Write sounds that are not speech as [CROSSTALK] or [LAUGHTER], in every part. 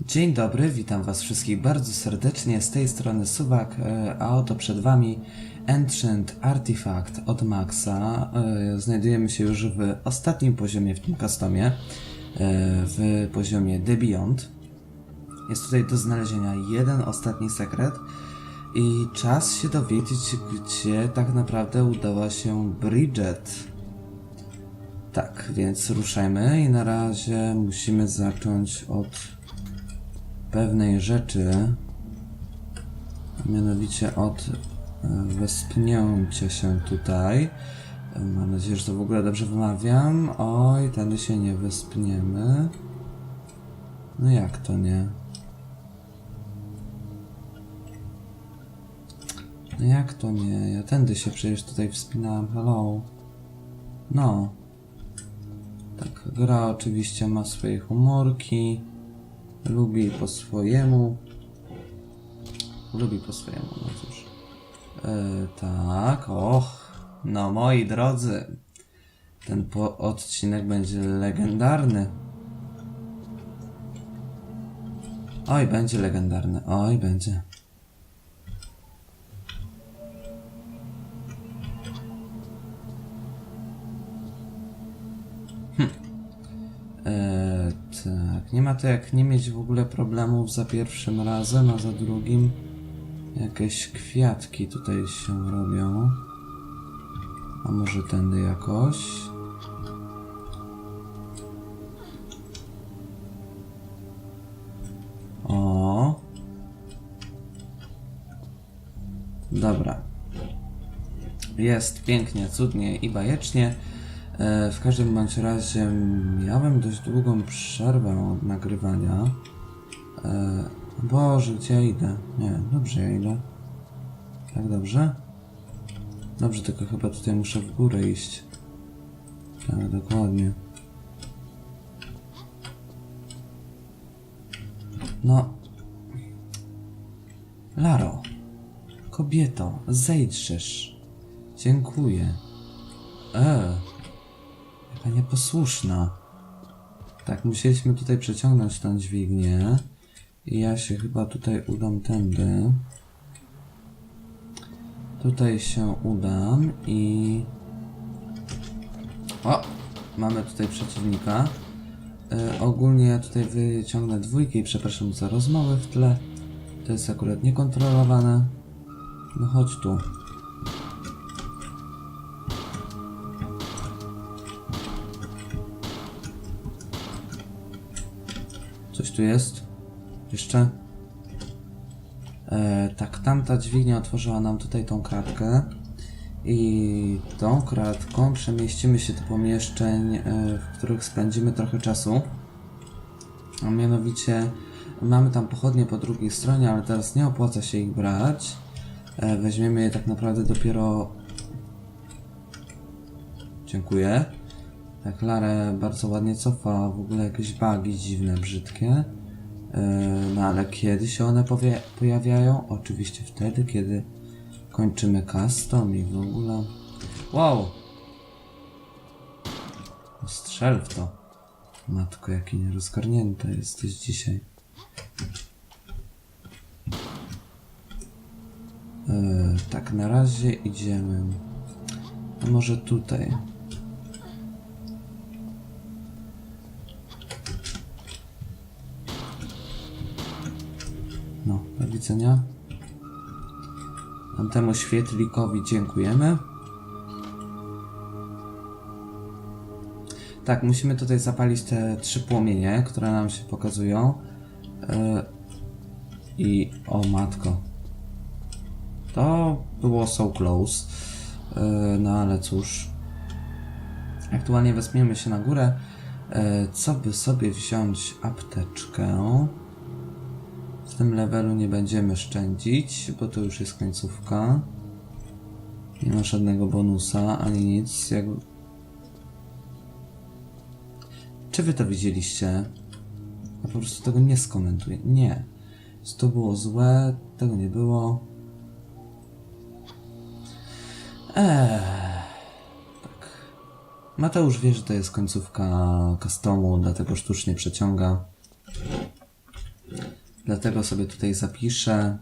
Dzień dobry, witam Was wszystkich bardzo serdecznie. Z tej strony Suwak, e, a oto przed Wami Ancient Artifact od Maxa. E, Znajdujemy się już w ostatnim poziomie w tym customie, e, w poziomie The Beyond. Jest tutaj do znalezienia jeden ostatni sekret i czas się dowiedzieć, gdzie tak naprawdę udała się Bridget. Tak, więc ruszajmy i na razie musimy zacząć od pewnej rzeczy, a mianowicie od e, wespnięcia się tutaj. E, Mam nadzieję, że to w ogóle dobrze wymawiam. Oj, tędy się nie wespniemy. No jak to nie? No jak to nie? Ja tędy się przecież tutaj wspinałem. Hello. No. Tak, gra oczywiście ma swoje humorki. Lubi po swojemu. Lubi po swojemu, no cóż. E, tak, och. No moi drodzy. Ten odcinek będzie legendarny. Oj, będzie legendarny. Oj, będzie. Tak, nie ma to jak nie mieć w ogóle problemów za pierwszym razem, a za drugim jakieś kwiatki tutaj się robią. A może tędy jakoś? O. Dobra. Jest pięknie, cudnie i bajecznie. E, W każdym bądź razie miałem dość długą przerwę od nagrywania. E, Boże, gdzie ja idę? Nie, dobrze ja idę. Tak dobrze? Dobrze, tylko chyba tutaj muszę w górę iść. Tak, dokładnie. No. Laro. Kobieto, zejdźesz. Dziękuję. E. Jaka nieposłuszna. Tak, musieliśmy tutaj przeciągnąć tą dźwignię. I ja się chyba tutaj udam tędy. Tutaj się udam i... O! Mamy tutaj przeciwnika. E, ogólnie ja tutaj wyciągnę dwójkę i przepraszam za rozmowę w tle. To jest akurat niekontrolowane. No chodź tu. Tu jest? Jeszcze? E, tak, tamta dźwignia otworzyła nam tutaj tą kratkę. I tą kratką przemieścimy się do pomieszczeń, e, w których spędzimy trochę czasu. A mianowicie mamy tam pochodnie po drugiej stronie, ale teraz nie opłaca się ich brać. E, weźmiemy je tak naprawdę dopiero. Dziękuję. Tak, Larę bardzo ładnie cofa, w ogóle jakieś bugi dziwne, brzydkie. Yy, no ale kiedy się one pojawiają? Oczywiście wtedy, kiedy kończymy custom i w ogóle. Wow! Strzel w to. Matko, jaki nierozgarnięty jesteś dzisiaj. Yy, tak, na razie idziemy. A może tutaj? Widzenia. Temu świetlikowi dziękujemy. Tak, musimy tutaj zapalić te trzy płomienie, które nam się pokazują. Yy, I o matko. To było so close. Yy, no ale cóż. Aktualnie wezmiemy się na górę. Yy, co by sobie wziąć apteczkę? W tym levelu nie będziemy szczędzić, bo to już jest końcówka. Nie ma żadnego bonusa, ani nic. Jak... Czy wy to widzieliście? Ja po prostu tego nie skomentuję. Nie. To było złe? Tego nie było. Eee. Tak. Mateusz wie, że to jest końcówka customu, dlatego sztucznie przeciąga. Dlatego sobie tutaj zapiszę.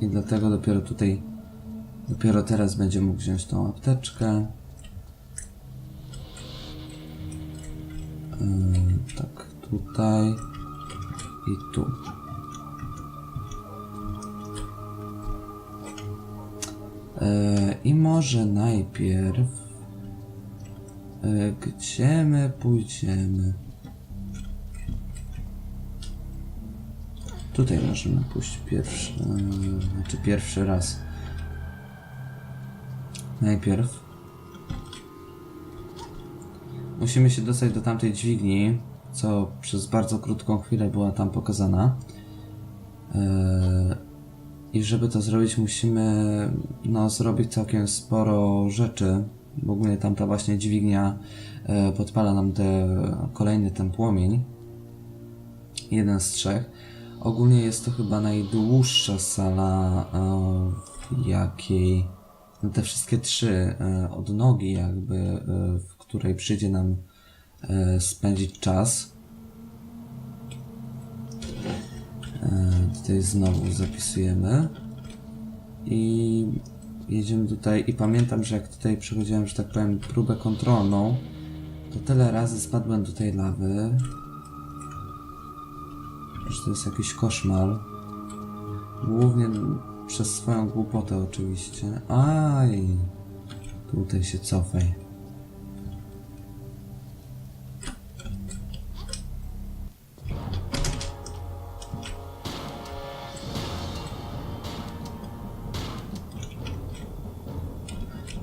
I dlatego dopiero tutaj, dopiero teraz będzie mógł wziąć tą apteczkę. Yy, tak, tutaj i tu. Yy, I może najpierw. Yy, gdzie my pójdziemy? Tutaj możemy pójść pierwszy, znaczy pierwszy raz. Najpierw musimy się dostać do tamtej dźwigni, co przez bardzo krótką chwilę była tam pokazana. Yy, I żeby to zrobić, musimy no, zrobić całkiem sporo rzeczy. W ogóle tamta właśnie dźwignia e, podpala nam te, kolejny ten płomień. Jeden z trzech. Ogólnie jest to chyba najdłuższa sala, e, w jakiej no, te wszystkie trzy e, odnogi, jakby, w której przyjdzie nam spędzić czas. Tutaj znowu zapisujemy i jedziemy tutaj i pamiętam, że jak tutaj przechodziłem, że tak powiem, próbę kontrolną, to tyle razy spadłem do tej lawy, że to jest jakiś koszmar. Głównie przez swoją głupotę oczywiście. Aj! Tutaj się cofaj.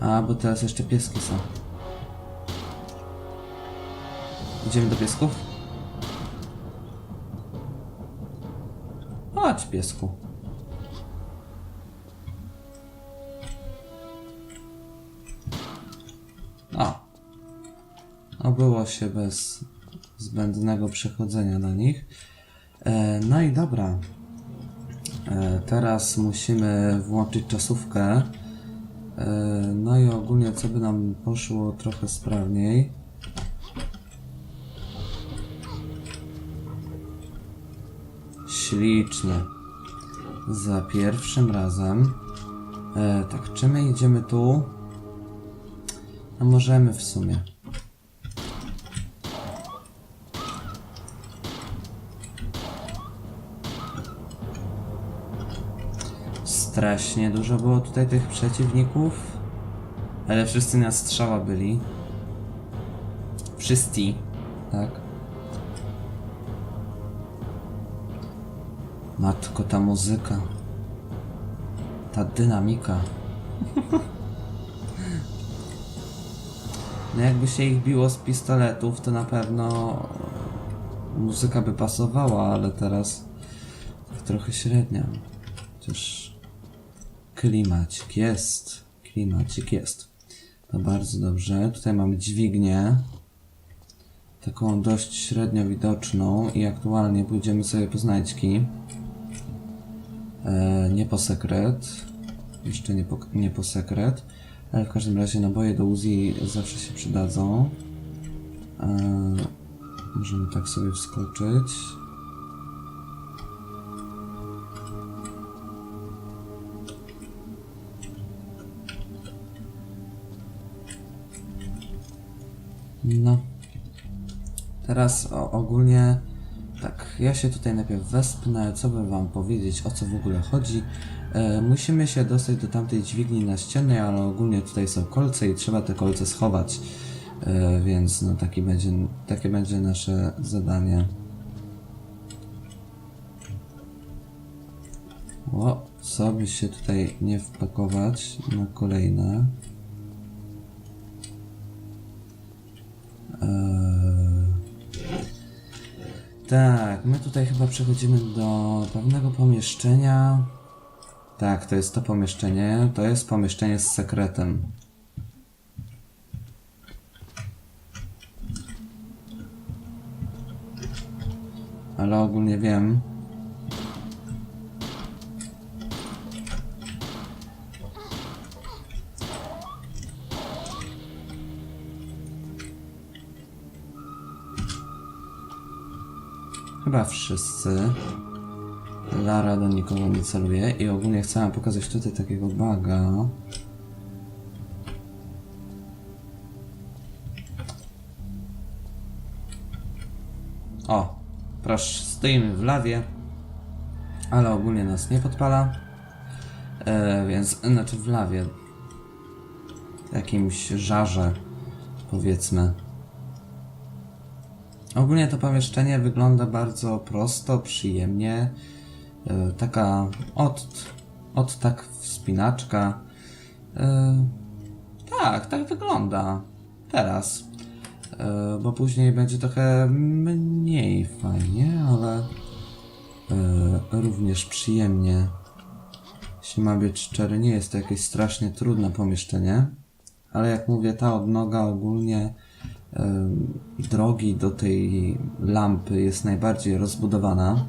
A, bo teraz jeszcze pieski są. Idziemy do piesków? Chodź, piesku. O. Obyło się bez zbędnego przechodzenia na nich. E, no i dobra. E, teraz musimy włączyć czasówkę. E, No i ogólnie, co by nam poszło trochę sprawniej. Ślicznie. Za pierwszym razem. E, tak, czy my idziemy tu? A możemy w sumie. Strasznie dużo było tutaj tych przeciwników. Ale wszyscy na strzała byli. Wszyscy. Tak. Matko, ta muzyka. Ta dynamika. [LAUGHS] No jakby się ich biło z pistoletów, to na pewno muzyka by pasowała, ale teraz tak trochę średnia. Chociaż klimacik jest. Klimacik jest. To bardzo dobrze. Tutaj mamy dźwignię. Taką dość średnio widoczną i aktualnie pójdziemy sobie po znajdźki. E, nie po sekret. Jeszcze nie po, nie po sekret. Ale w każdym razie naboje do Uzi zawsze się przydadzą. E, możemy tak sobie wskoczyć. No. Teraz o, ogólnie tak, ja się tutaj najpierw wespnę, co by wam powiedzieć, o co w ogóle chodzi. E, musimy się dostać do tamtej dźwigni na ścianie, ale ogólnie tutaj są kolce i trzeba te kolce schować. E, więc no taki będzie, takie będzie nasze zadanie. O, co by się tutaj nie wpakować na kolejne. Tak, my tutaj chyba przechodzimy do pewnego pomieszczenia. Tak, to jest to pomieszczenie. To jest pomieszczenie z sekretem. Ale ogólnie wiem. Chyba wszyscy. Lara do nikogo nie celuje i ogólnie chcę pokazać tutaj takiego baga. O, proszę, stoimy w lawie, ale ogólnie nas nie podpala. E, więc, znaczy w lawie, jakimś żarze, powiedzmy. Ogólnie to pomieszczenie wygląda bardzo prosto, przyjemnie. E, taka od, od tak wspinaczka. E, tak, tak wygląda. Teraz. E, bo później będzie trochę mniej fajnie, ale również przyjemnie. Jeśli ma być szczery, nie jest to jakieś strasznie trudne pomieszczenie, ale jak mówię, ta odnoga ogólnie drogi do tej lampy jest najbardziej rozbudowana.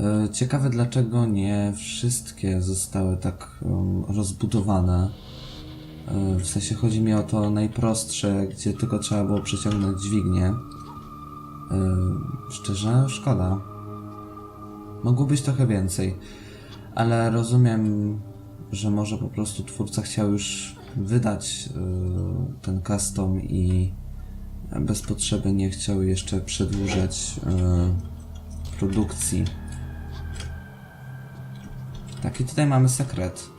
E, Ciekawe dlaczego nie wszystkie zostały tak rozbudowane. E, W sensie chodzi mi o to najprostsze, gdzie tylko trzeba było przeciągnąć dźwignię. E, Szczerze, szkoda. Mogło być trochę więcej, ale rozumiem, że może po prostu twórca chciał już wydać e, ten custom i bez potrzeby nie chciał jeszcze przedłużać e, produkcji. Taki tutaj mamy sekret.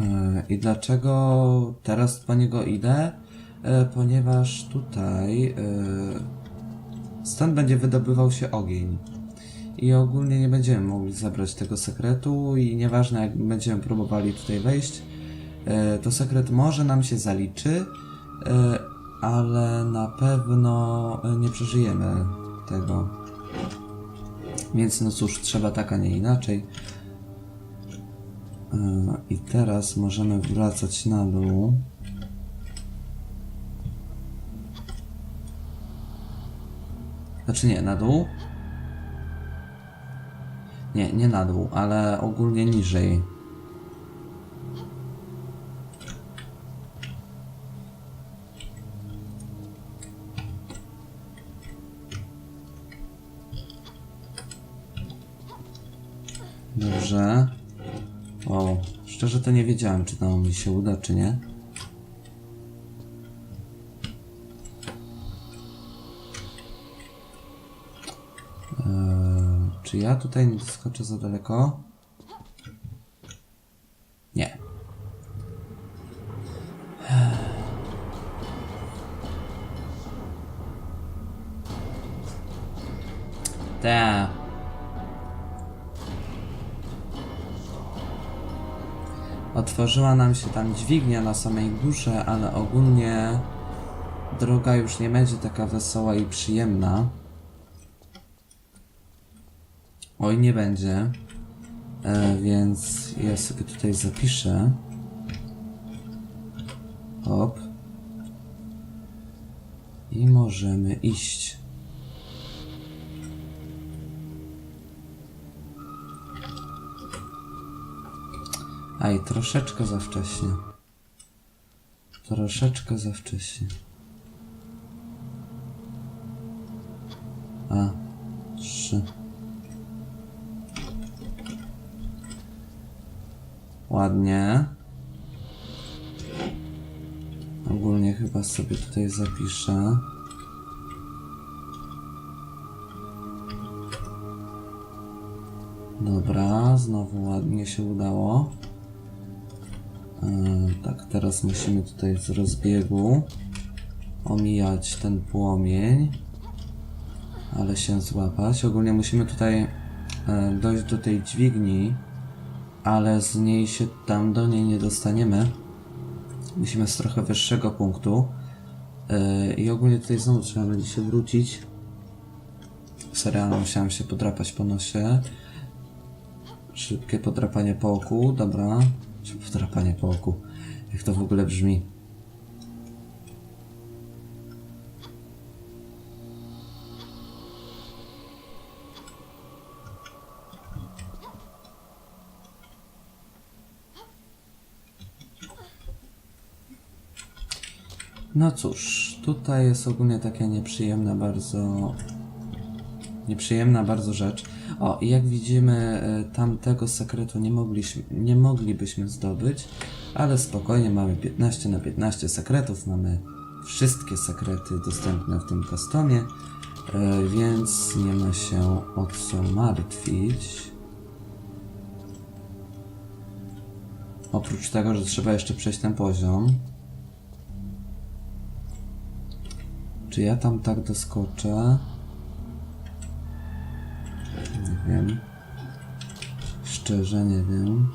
E, I dlaczego teraz po niego idę? Ponieważ tutaj stąd będzie wydobywał się ogień. I ogólnie nie będziemy mogli zabrać tego sekretu i nieważne jak będziemy próbowali tutaj wejść, e, to sekret może nam się zaliczy, e, ale na pewno nie przeżyjemy tego. Więc no cóż, trzeba tak, a nie inaczej. E, I teraz możemy wracać na dół. Znaczy nie, na dół? Nie, nie na dół, ale ogólnie niżej. Dobrze. O, szczerze to nie wiedziałem, czy to mi się uda, czy nie. Czy ja tutaj nie skoczę za daleko? Nie. Ta. Otworzyła nam się tam dźwignia na samej górze, ale ogólnie droga już nie będzie taka wesoła i przyjemna. Oj, nie będzie. E, więc ja sobie tutaj zapiszę. Hop. I możemy iść. Aj, troszeczkę za wcześnie. Troszeczkę za wcześnie. Ładnie. Ogólnie chyba sobie tutaj zapiszę. Dobra, znowu ładnie się udało. E, tak, teraz musimy tutaj z rozbiegu omijać ten płomień, ale się złapać. Ogólnie musimy tutaj e, dojść do tej dźwigni, ale z niej się tam do niej nie dostaniemy. Musimy z trochę wyższego punktu. E, I ogólnie tutaj znowu trzeba będzie się wrócić. Serialnie musiałem się podrapać po nosie. Szybkie podrapanie po oku, dobra. Podrapanie po oku? Jak to w ogóle brzmi? No cóż, tutaj jest ogólnie taka nieprzyjemna bardzo... Nieprzyjemna bardzo rzecz. O, i jak widzimy, e, tamtego sekretu nie, mogliśmy, nie moglibyśmy zdobyć, ale spokojnie mamy 15 na 15 sekretów, mamy wszystkie sekrety dostępne w tym customie, e, więc nie ma się o co martwić. Oprócz tego, że trzeba jeszcze przejść ten poziom. Czy ja tam tak doskoczę? Nie wiem. Szczerze nie wiem.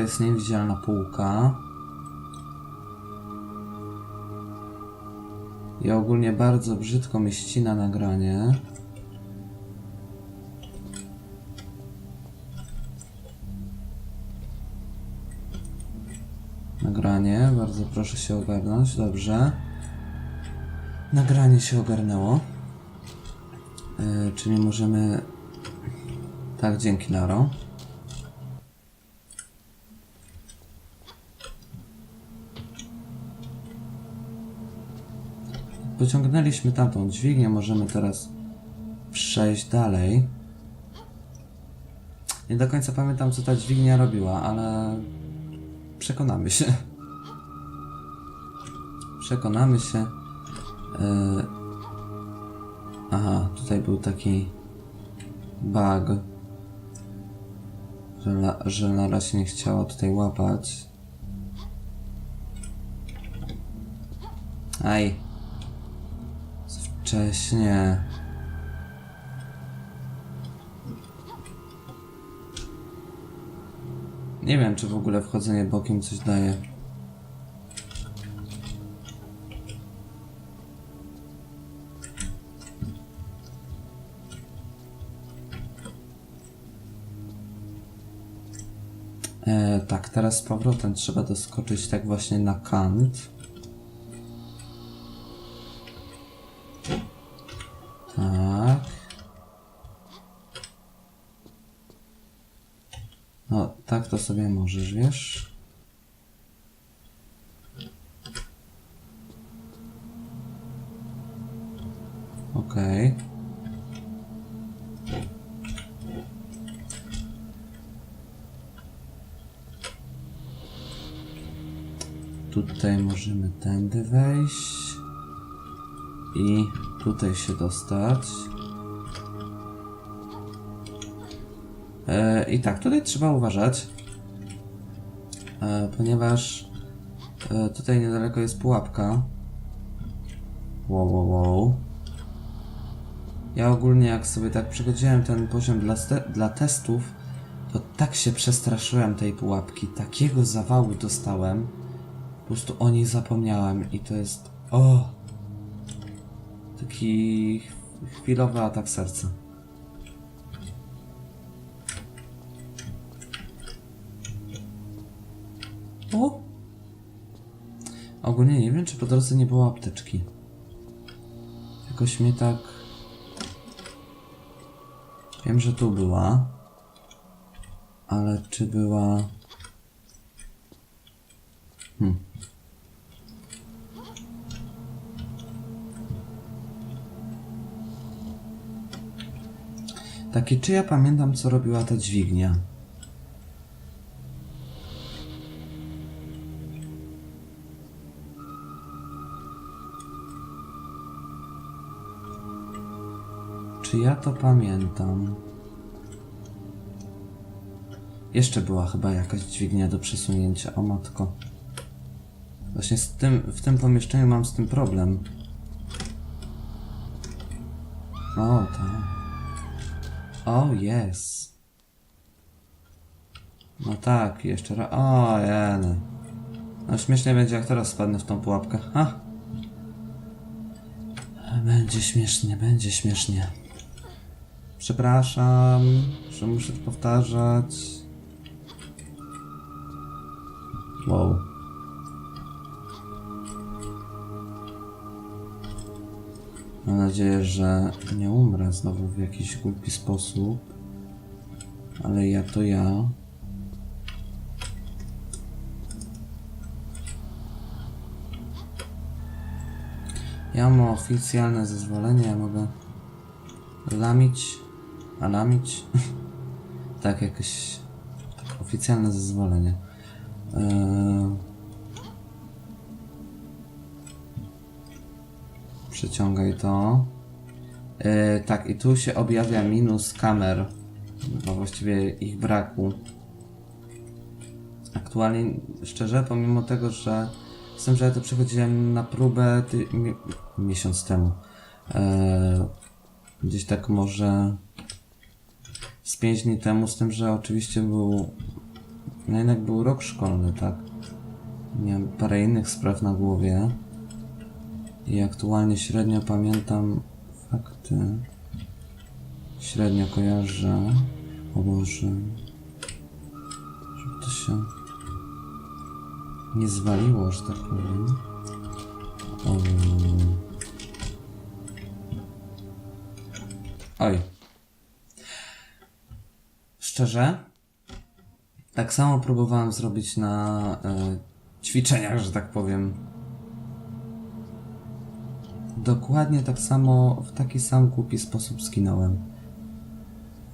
Tutaj jest niewidzialna półka. I ogólnie bardzo brzydko mi ścina nagranie. Nagranie, bardzo proszę się ogarnąć, dobrze. Nagranie się ogarnęło. Yy, czyli możemy... Tak, dzięki Naro. Pociągnęliśmy tamtą dźwignię, możemy teraz przejść dalej. Nie do końca pamiętam, co ta dźwignia robiła, ale przekonamy się. Przekonamy się. Yy... Aha, tutaj był taki bug, że, la, że Lara się nie chciała tutaj łapać. Aj. Wcześnie. Nie wiem, czy w ogóle wchodzenie bokiem coś daje. E, tak, teraz z powrotem trzeba doskoczyć tak właśnie na kant. Sobie możesz, wiesz? Okej. Tutaj możemy tędy wejść i tutaj się dostać. E, I tak, tutaj trzeba uważać, ponieważ e, tutaj niedaleko jest pułapka. Wow, wow, wow. Ja ogólnie jak sobie tak przechodziłem ten poziom dla, dla testów, to tak się przestraszyłem tej pułapki, takiego zawału dostałem, po prostu o niej zapomniałem i to jest... O! Taki ch- chwilowy atak serca. O! Ogólnie nie wiem, czy po drodze nie było apteczki. Jakoś mnie tak... Wiem, że tu była. Ale czy była... Hmm. Takie, czy ja pamiętam, co robiła ta dźwignia? Ja to pamiętam? Jeszcze była chyba jakaś dźwignia do przesunięcia, o matko. Właśnie z tym, w tym pomieszczeniu mam z tym problem. O, tak. O, jest. No tak, jeszcze raz. O, jeny. No śmiesznie będzie jak teraz spadnę w tą pułapkę. Ha! Będzie śmiesznie, będzie śmiesznie. Przepraszam, że muszę powtarzać. Wow. Mam nadzieję, że nie umrę znowu w jakiś głupi sposób. Ale ja to ja. Ja mam oficjalne zezwolenie, ja mogę lamić, a lamić. [LAUGHS] tak, jakieś oficjalne zezwolenie. Eee... Przeciągaj to. Eee, tak, i tu się objawia minus kamer, bo właściwie ich braku. Aktualnie, szczerze, pomimo tego, że z tym, że ja to przechodziłem na próbę mi, miesiąc temu. Eee, gdzieś tak może z 5 dni temu, z tym, że oczywiście był no jednak był rok szkolny, tak? Miałem parę innych spraw na głowie. I aktualnie średnio pamiętam fakty. Średnio kojarzę. O Boże. Żeby to się nie zwaliło, że tak powiem. Oj. Szczerze, tak samo próbowałem zrobić na e, ćwiczeniach, że tak powiem. Dokładnie tak samo, w taki sam głupi sposób skinąłem.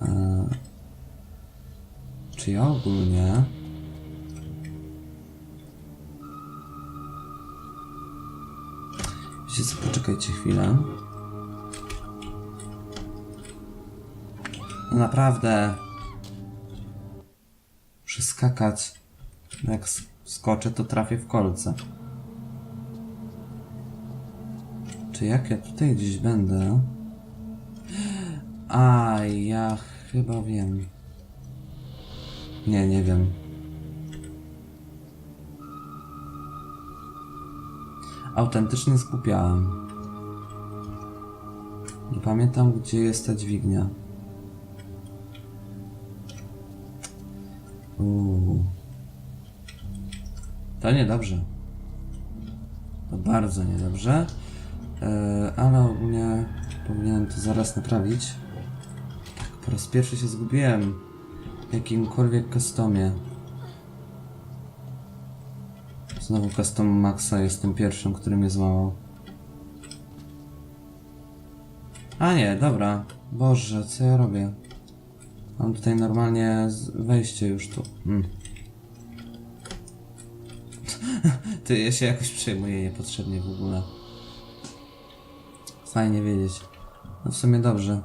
E, czy ja ogólnie... Wiecie co, poczekajcie chwilę. No naprawdę... Przeskakać. Jak sk- skoczę, to trafię w kolce. Czy jak ja tutaj gdzieś będę? A, ja chyba wiem. Nie, nie wiem. Autentycznie skupiałem. Nie pamiętam, gdzie jest ta dźwignia. To niedobrze. To bardzo niedobrze. E, ale ogólnie powinienem to zaraz naprawić. Tak, po raz pierwszy się zgubiłem w jakimkolwiek customie. Znowu custom Maxa jest tym pierwszym, który mnie złamał. A nie, dobra. Boże, co ja robię? Mam tutaj normalnie wejście już tu. Mm. [LAUGHS] Ty, ja się jakoś przejmuję niepotrzebnie w ogóle. Fajnie wiedzieć. No w sumie dobrze.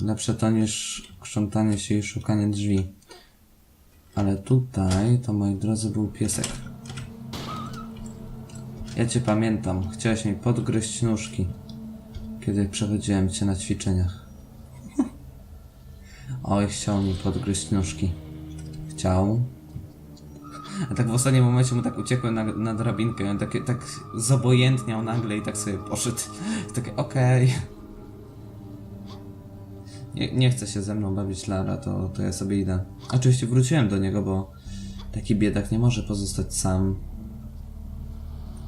Lepsze to niż krzątanie się i szukanie drzwi. Ale tutaj, to moi drodzy, był piesek. Ja cię pamiętam. Chciałeś mi podgryźć nóżki, kiedy przechodziłem cię na ćwiczeniach. Oj, chciał mi podgryźć nóżki. Chciał. A tak w ostatnim momencie mu tak uciekłem na, na drabinkę on takie, tak zobojętniał nagle i tak sobie poszedł. Takie, okej. Nie, nie chce się ze mną bawić Lara, to, to ja sobie idę. Oczywiście wróciłem do niego, bo taki biedak nie może pozostać sam.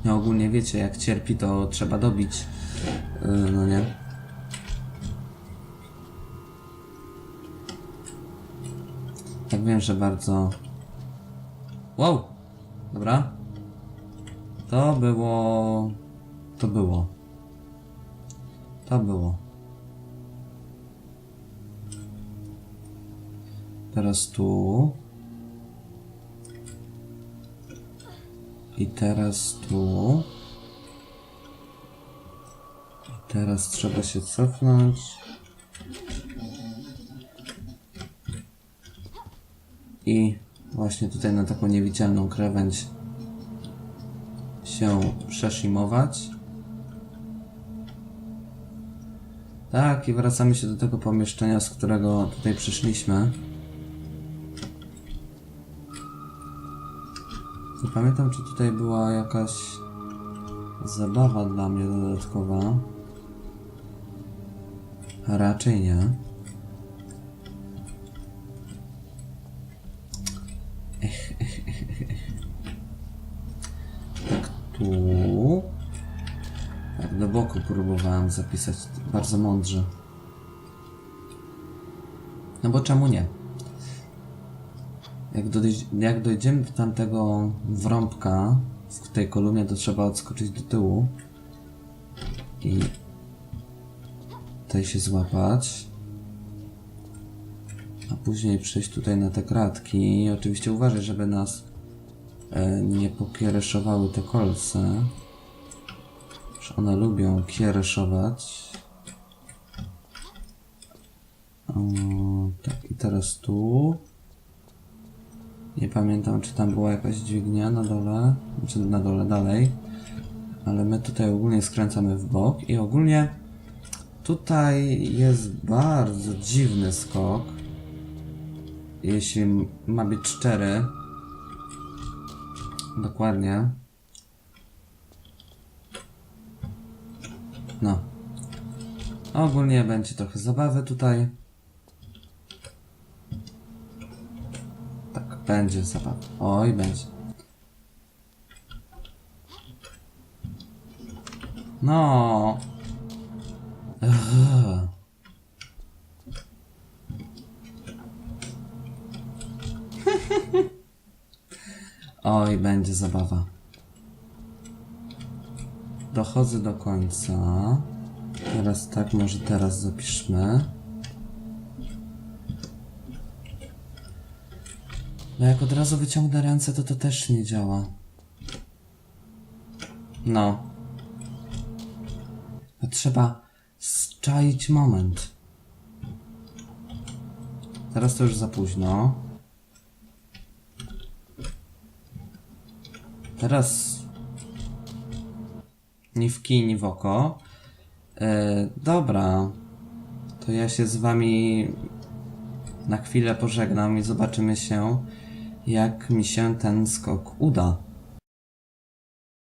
No ogólnie wiecie, jak cierpi, to trzeba dobić. Yy, no nie? Wiem, że bardzo... Wow! Dobra. To było... To było. To było. Teraz tu. I teraz tu. I teraz trzeba się cofnąć. I właśnie tutaj na taką niewidzialną krawędź się przeszimować. Tak, i wracamy się do tego pomieszczenia, z którego tutaj przyszliśmy. pamiętam, czy tutaj była jakaś zabawa dla mnie dodatkowa. Raczej nie. Zapisać bardzo mądrze. No bo czemu nie? Jak, jak dojdziemy do tamtego wrąbka w tej kolumnie, to trzeba odskoczyć do tyłu i tutaj się złapać, a później przejść tutaj na te kratki i oczywiście uważać, żeby nas e, nie pokiereszowały te kolce, że one lubią kiereszować. Tak i teraz tu. Nie pamiętam, czy tam była jakaś dźwignia na dole, czy na dole dalej, ale my tutaj ogólnie skręcamy w bok i ogólnie tutaj jest bardzo dziwny skok. Jeśli ma być szczery, dokładnie. No. Ogólnie będzie trochę zabawy tutaj. Tak, będzie zabawa. Oj, będzie. No. Ugh. [LAUGHS] Oj, będzie zabawa. Dochodzę do końca. Teraz tak, może teraz zapiszmy. No jak od razu wyciągnę ręce, to to też nie działa. No. To trzeba zczaić moment. Teraz to już za późno. Teraz ni w kij, ni w oko. E, dobra. To ja się z wami na chwilę pożegnam i zobaczymy się, jak mi się ten skok uda.